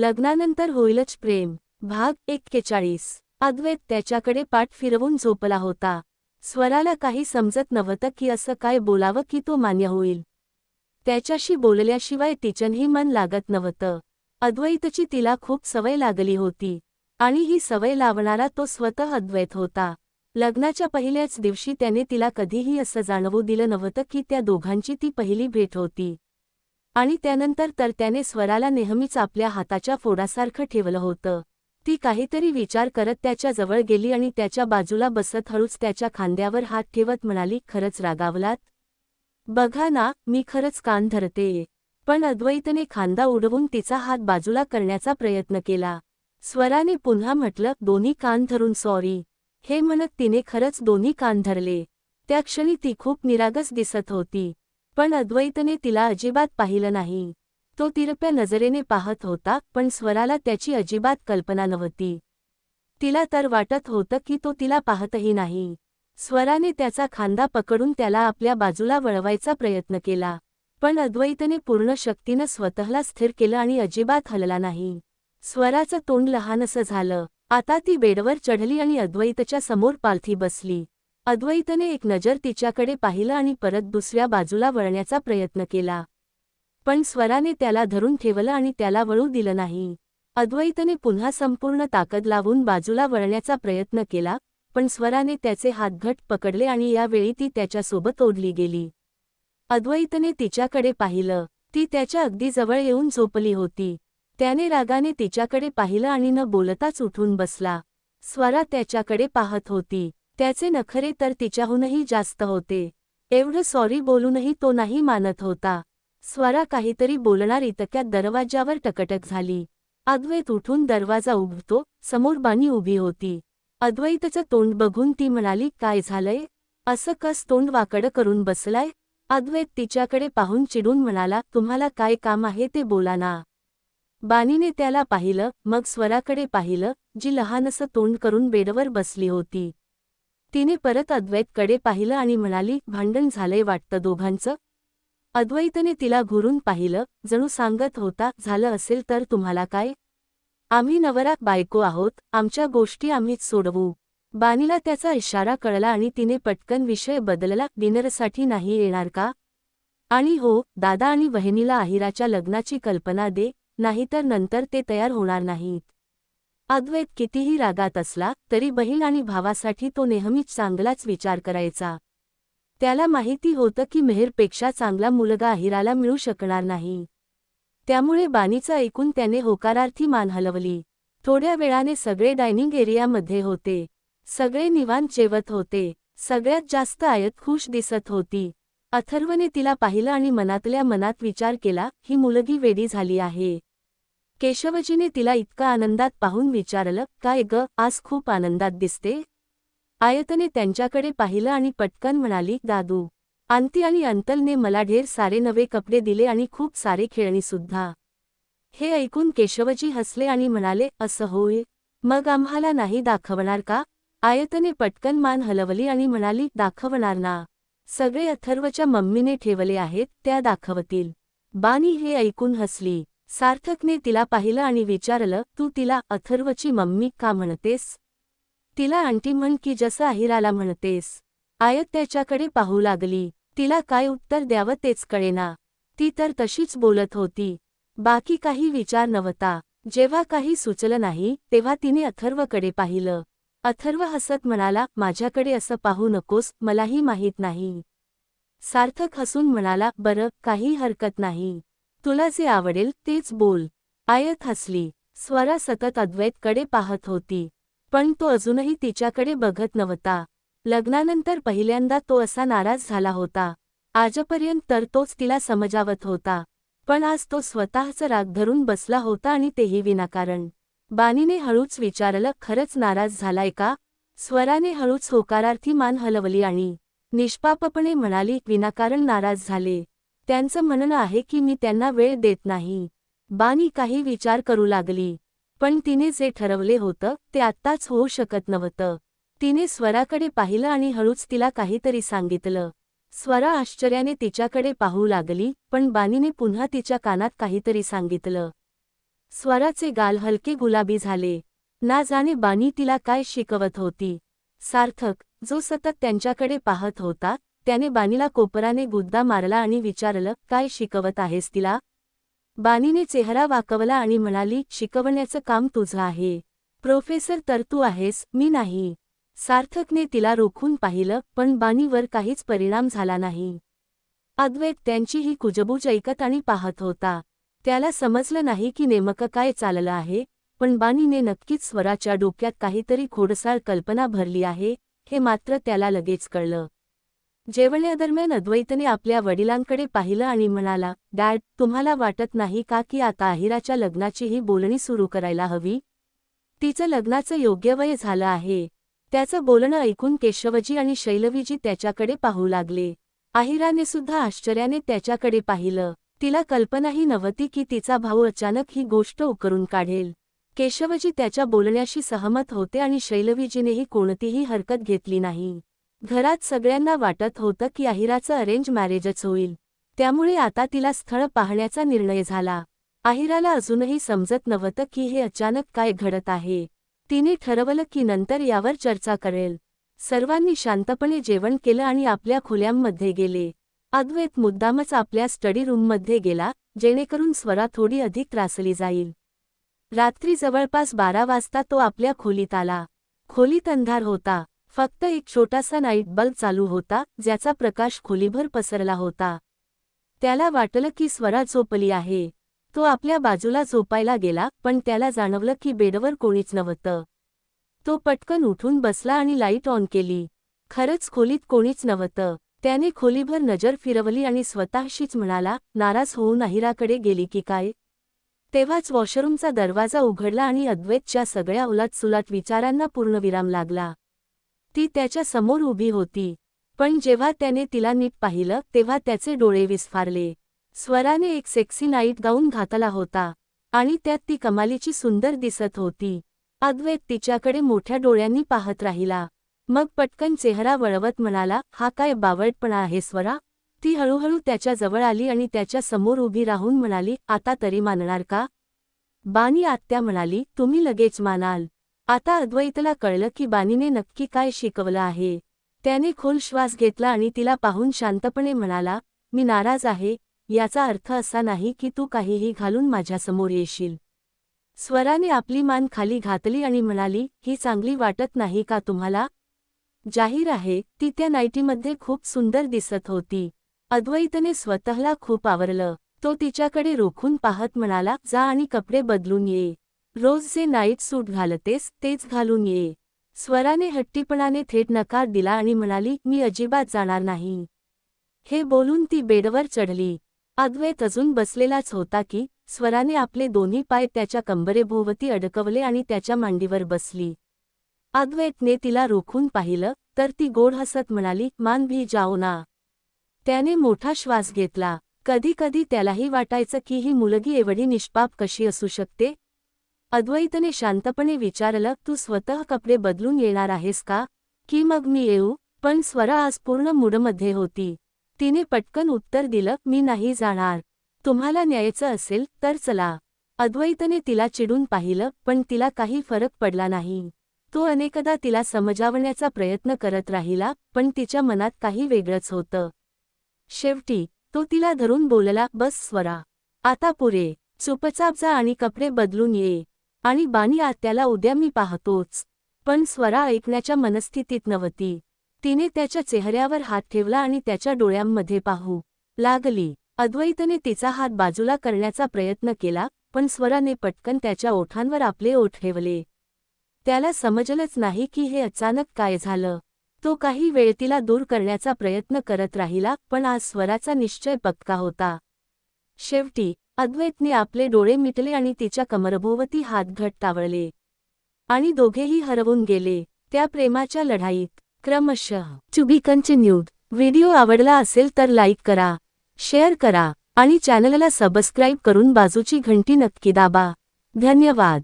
लग्नानंतर होईलच प्रेम. भाग एक्केचाळीस अद्वैत त्याच्याकडे पाठ फिरवून झोपला होता. स्वराला काही समजत नव्हतं की असं काय बोलावं की तो मान्य होईल. त्याच्याशी बोलल्याशिवाय तिचनही मन लागत नव्हतं. अद्वैतची तिला खूप सवय लागली होती. आणि ही सवय लावणारा तो स्वतः अद्वैत होता. लग्नाच्या पहिल्याच दिवशी त्याने तिला कधीही असं जाणवू दिलं नव्हतं की त्या दोघांची ती पहिली भेट होती. आणि त्यानंतर तर त्याने स्वराला नेहमीच आपल्या हाताच्या फोडासारखं ठेवलं होतं. ती काहीतरी विचार करत त्याच्याजवळ गेली आणि त्याच्या बाजूला बसत हळूच त्याच्या खांद्यावर हात ठेवत म्हणाली खरंच रागावलात? बघा ना मी खरंच कान धरतेय पण अद्वैतने खांदा उडवून तिचा हात बाजूला करण्याचा प्रयत्न केला. स्वराने पुन्हा म्हटलं दोन्ही कान धरून सॉरी. हे म्हणत तिने खरंच दोन्ही कान धरले. त्या क्षणी ती खूप निरागस दिसत होती. पण अद्वैतने तिला अजिबात पाहिलं नाही. तो तिरप्या नजरेने पाहत होता पण स्वराला त्याची अजिबात कल्पना नव्हती. तिला तर वाटत होतं की तो तिला पाहतही नाही. स्वराने त्याचा खांदा पकडून त्याला आपल्या बाजूला वळवायचा प्रयत्न केला पण अद्वैतने पूर्ण शक्तीनं स्वतःला स्थिर केलं आणि अजिबात हलला नाही. स्वराचं तोंड लहानसं झालं. आता ती बेडवर चढली आणि अद्वैतच्या समोर पालथी बसली. अद्वैतने एक नजर तिच्याकडे पाहिलं आणि परत दुसऱ्या बाजूला वळण्याचा प्रयत्न केला. पण स्वराने त्याला धरून ठेवलं आणि त्याला वळू दिलं नाही. अद्वैतने पुन्हा संपूर्ण ताकद लावून बाजूला वळण्याचा प्रयत्न केला पण स्वराने त्याचे हात घट पकडले आणि यावेळी ती त्याच्यासोबत ओढली गेली. अद्वैतने तिच्याकडे पाहिलं ती त्याच्या अगदी जवळ येऊन झोपली होती. त्याने रागाने तिच्याकडे पाहिलं आणि न बोलताच उठून बसला. स्वरा त्याच्याकडे पाहत होती. त्याचे नखरे तर तिच्याहूनही जास्त होते. एवढं सॉरी बोलूनही तो नाही मानत होता. स्वरा काहीतरी बोलणार इतक्यात दरवाजावर टकटक झाली. अद्वैत उठून दरवाजा उभतो समोर बानी उभी होती. अद्वैतचं तोंड बघून ती म्हणाली काय झालंय? असं कस तोंड वाकडं करून बसलाय? अद्वैत तिच्याकडे पाहून चिडून म्हणाला तुम्हाला काय काम आहे ते बोला ना. बानीने त्याला पाहिलं मग स्वराकडे पाहिलं जी लहानसं तोंड करून बेडवर बसली होती. तिने परत अद्वैतकडे पाहिलं आणि म्हणाली भांडण झालंय वाटतं दोघांचं अद्वैतने तिला घुरून पाहिलं जणू सांगत होता झालं असेल तर तुम्हाला काय? आम्ही नवरा बायको आहोत आमच्या गोष्टी आम्हीच सोडवू बानीला त्याचा इशारा कळला आणि तिने पटकन विषय बदलला डिनरसाठी नाही येणार का आणि हो दादा आणि वहिनीला आहिराच्या लग्नाची कल्पना दे नाहीतर नंतर ते तयार होणार नाहीत. अद्वैत कितीही रागात असला तरी बहीण आणि भावासाठी तो नेहमीच चांगलाच विचार करायचा. त्याला माहिती होतं की मेहरपेक्षा चांगला मुलगा अहिराला मिळू शकणार नाही. त्यामुळे बानीचं ऐकून त्याने होकारार्थी मान हलवली. थोड्या वेळाने सगळे डायनिंग एरियामध्ये होते. सगळे निवांत जेवत होते. सगळ्यात जास्त आयत खुश दिसत होती. अथर्वने तिला पाहिलं आणि मनातल्या मनात विचार केला ही मुलगी वेडी झाली आहे. केशवजीने तिला इतका आनंदात पाहून विचारलं काय ग आज खूप आनंदात दिसते आयतने त्यांच्याकडे पाहिलं आणि पटकन म्हणाली दादू आंती आणि अंतलने मला ढेर सारे नवे कपडे दिले आणि खूप सारे खेळणीसुद्धा हे ऐकून केशवजी हसले आणि म्हणाले असं होय? मग आम्हाला नाही दाखवणार का आयतने पटकन मान हलवली आणि म्हणाली दाखवणार ना. सगळे अथर्वच्या मम्मीने ठेवले आहेत त्या दाखवतील. बानी हे ऐकून हसली. सार्थकने तिला पाहिलं आणि विचारलं तू तिला अथर्वची मम्मी का म्हणतेस? तिला आंटी म्हण की जसं अहिराला म्हणतेस. आयत त्याच्याकडे पाहू लागली. तिला काय उत्तर द्यावं तेच कळेना. ती तर तशीच बोलत होती. बाकी काही विचार नव्हता. जेव्हा काही सुचलं नाही तेव्हा तिने अथर्वकडे पाहिलं. अथर्व हसत म्हणाला माझ्याकडे असं पाहू नकोस मलाही माहीत नाही. सार्थक हसून म्हणाला बरं काही हरकत नाही. तुला जे आवडेल तेच बोल. आयत हसली. स्वरा सतत अद्वैतकडे पाहत होती. पण तो अजूनही तिच्याकडे बघत नव्हता. लग्नानंतर पहिल्यांदा तो असा नाराज झाला होता. आजपर्यंत तर तोच तिला समजावत होता. पण आज तो स्वतःच राग धरून बसला होता आणि तेही विनाकारण. बानीने हळूच विचारलं खरंच नाराज झालाय का? स्वराने हळूच होकारार्थी मान हलवली आणि निष्पापपणे म्हणाली विनाकारण नाराज झाले. त्यांचं म्हणणं आहे की मी त्यांना वेळ देत नाही. बानी काही विचार करू लागली. पण तिने जे ठरवले होतं ते आत्ताच होऊ शकत नव्हतं. तिने स्वराकडे पाहिलं आणि हळूच तिला काहीतरी सांगितलं. स्वरा आश्चर्याने तिच्याकडे पाहू लागली पण बानीने पुन्हा तिच्या कानात काहीतरी सांगितलं. स्वराचे गाल हलके गुलाबी झाले. ना जाणे बानी तिला काय शिकवत होती. सार्थक जो सतत त्यांच्याकडे पाहत होता त्याने बानीला कोपराने गुद्दा मारला आणि विचारलं काय शिकवत आहेस तिला? बानीने चेहरा वाकवला आणि म्हणाली शिकवण्याचं काम तुझं आहे. प्रोफेसर तर तू आहेस मी नाही. सार्थकने तिला रोखून पाहिलं पण बानीवर काहीच परिणाम झाला नाही. अद्वैत त्यांची ही कुजबूज ऐकत आणि पाहत होता. त्याला समजलं नाही की नेमकं काय चाललं आहे पण बानीने नक्कीच स्वराच्या डोक्यात काहीतरी खोडसाळ कल्पना भरली आहे हे मात्र त्याला लगेच कळलं. जेवण्यादरम्यान अद्वैतने आपल्या वडिलांकडे पाहिलं आणि म्हणाला डॅड तुम्हाला वाटत नाही का की आता अहिराच्या लग्नाची ही बोलणी सुरू करायला हवी? तिचं लग्नाचं योग्य वय झालं आहे. त्याचं बोलणं ऐकून केशवजी आणि शैलवीजी त्याच्याकडे पाहू लागले. आहिराने सुद्धा आश्चर्याने त्याच्याकडे पाहिलं. तिला कल्पनाही नव्हती की तिचा भाऊ अचानक ही गोष्ट उकरून काढेल. केशवजी त्याच्या बोलण्याशी सहमत होते आणि शैलवीजीनेही कोणतीही हरकत घेतली नाही. घरात सगळ्यांना वाटत होतं की आहिराचं अरेंज मॅरेजच होईल. त्यामुळे आता तिला स्थळ पाहण्याचा निर्णय झाला. आहिराला अजूनही समजत नव्हतं की हे अचानक काय घडत आहे. तिने ठरवलं की नंतर यावर चर्चा करेल. सर्वांनी शांतपणे जेवण केलं आणि आपल्या खोल्यांमध्ये गेले. अद्वैत मुद्दामच आपल्या स्टडी रूममध्ये गेला जेणेकरून स्वरा थोडी अधिक त्रासली जाईल. रात्री जवळपास बारा वाजता तो आपल्या खोलीत आला. खोलीत अंधार होता. फक्त एक छोटासा नाईट बल्ब चालू होता ज्याचा प्रकाश खोलीभर पसरला होता. त्याला वाटलं की स्वरा झोपली आहे. तो आपल्या बाजूला झोपायला गेला पण त्याला जाणवलं की बेडवर कोणीच नव्हतं. तो पटकन उठून बसला आणि लाइट ऑन केली. खरंच खोलीत कोणीच नव्हतं. त्याने खोलीभर नजर फिरवली आणि स्वतःशीच म्हणाला नाराज होऊन अहिराकडे गेली की काय? तेव्हाच वॉशरूमचा दरवाजा उघडला आणि अद्वैतच्या सगळ्या उलटसुलट विचारांना पूर्णविराम लागला. ती त्याच्यासमोर उभी होती. पण जेव्हा त्याने तिला नीट पाहिलं तेव्हा त्याचे डोळे विस्फारले. स्वराने एक सेक्सी नाईट गाऊन घातला होता आणि त्यात ती कमालीची सुंदर दिसत होती. अद्वैत तिच्याकडे मोठ्या डोळ्यांनी पाहत राहिला. मग पटकन चेहरा वळवत म्हणाला हा काय बावळटपणा आहे स्वरा ती हळूहळू त्याच्याजवळ आली आणि त्याच्यासमोर उभी राहून म्हणाली आता तरी मानणार का बानी आत्या म्हणाली तुम्ही लगेच मानाल. आता अद्वैतला कळलं की बानीने नक्की काय शिकवलं आहे. त्याने खोल श्वास घेतला आणि तिला पाहून शांतपणे म्हणाला मी नाराज आहे याचा अर्थ असा नाही की तू काहीही घालून माझ्यासमोर येशील. स्वराने आपली मान खाली घातली आणि म्हणाली ही चांगली वाटत नाही का तुम्हाला? जाहीर आहे ती त्या नाईटीमध्ये खूप सुंदर दिसत होती. अद्वैतने स्वतःला खूप आवरलं. तो तिच्याकडे रोखून पाहत म्हणाला जा आणि कपडे बदलून ये. रोज जे नाईट सूट घालतेस तेच घालून ये. स्वराने हट्टीपणाने थेट नकार दिला आणि म्हणाली मी अजिबात जाणार नाही. हे बोलून ती बेडवर चढली. अद्वैत अजून बसलेलाच होता की स्वराने आपले दोन्ही पाय त्याच्या कंबरेभोवती अडकवले आणि त्याच्या मांडीवर बसली. अद्वैतने तिला रोखून पाहिलं तर ती गोड हसत म्हणाली मान भी जाओ ना. त्याने मोठा श्वास घेतला. कधी कधी त्यालाही वाटायचं की ही मुलगी एवढी निष्पाप कशी असू शकते अद्वैतने शांतपणे विचारलं तू स्वतः कपडे बदलून येणार आहेस का? की मग मी येऊ पण स्वरा आज पूर्ण मूडमध्ये होती. तिने पटकन उत्तर दिलं मी नाही जाणार. तुम्हाला न्यायचं असेल तर चला अद्वैतने तिला चिडून पाहिलं पण तिला काही फरक पडला नाही. तो अनेकदा तिला समजावण्याचा प्रयत्न करत राहिला पण तिच्या मनात काही वेगळंच होतं. शेवटी तो तिला धरून बोलला बस स्वरा. आता पुरे. चुपचाप जा आणि कपडे बदलून ये. आणि बानी आत्याला उद्या मी पाहतोच. पण स्वरा ऐकण्याच्या मनस्थितीत नव्हती. तिने त्याच्या चेहऱ्यावर हात ठेवला आणि त्याच्या डोळ्यांमध्ये पाहू लागली. अद्वैतने तिचा हात बाजूला करण्याचा प्रयत्न केला पण स्वराने पटकन त्याच्या ओठांवर आपले ओठ ठेवले. त्याला समजलंच नाही की हे अचानक काय झालं. तो काही वेळ तिला दूर करण्याचा प्रयत्न करत राहिला पण आज स्वराचा निश्चय पक्का होता. शेवटी अद्वैतने आपले डोळे मिटले आणि तिच्या कमरभोवती हात घट टावळले आणि दोघेही हरवून गेले त्या प्रेमाच्या लढाईत. क्रमशः टू न्यूज कंटिन्यूड व्हिडिओ आवडला असेल तर लाईक करा शेअर करा आणि चॅनलला सबस्क्राईब करून बाजूची घंटी नक्की दाबा. धन्यवाद.